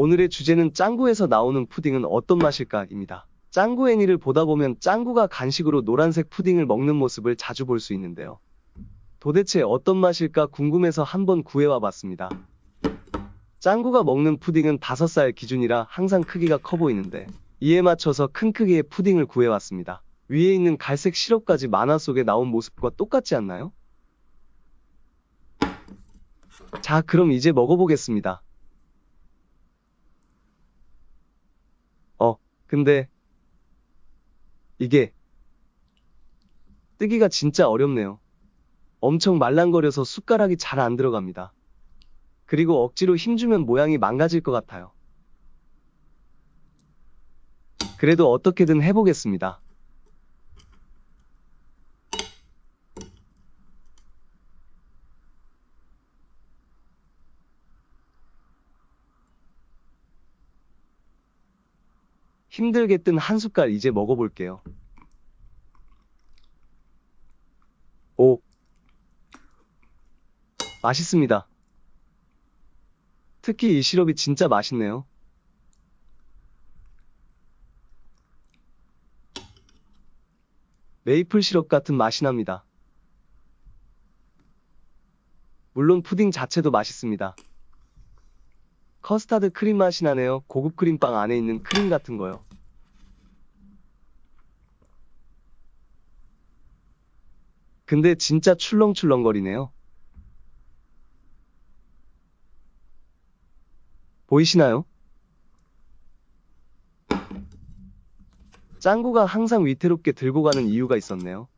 오늘의 주제는 짱구에서 나오는 푸딩은 어떤 맛일까?입니다. 짱구 애니를 보다 보면 짱구가 간식으로 노란색 푸딩을 먹는 모습을 자주 볼 수 있는데요. 도대체 어떤 맛일까 궁금해서 한번 구해와 봤습니다. 짱구가 먹는 푸딩은 5살 기준이라 항상 크기가 커 보이는데 이에 맞춰서 큰 크기의 푸딩을 구해왔습니다. 위에 있는 갈색 시럽까지 만화 속에 나온 모습과 똑같지 않나요? 자, 그럼 이제 먹어보겠습니다. 어, 근데 이게 뜨기가 진짜 어렵네요. 엄청 말랑거려서 숟가락이 잘 안 들어갑니다. 그리고 억지로 힘주면 모양이 망가질 것 같아요. 그래도 어떻게든 해보겠습니다. 힘들게 뜬 한 숟갈 이제 먹어볼게요. 오. 맛있습니다. 특히 이 시럽이 진짜 맛있네요. 메이플 시럽 같은 맛이 납니다. 물론 푸딩 자체도 맛있습니다. 커스타드 크림 맛이 나네요. 고급 크림빵 안에 있는 크림 같은 거요. 근데 진짜 출렁출렁거리네요. 보이시나요? 짱구가 항상 위태롭게 들고 가는 이유가 있었네요.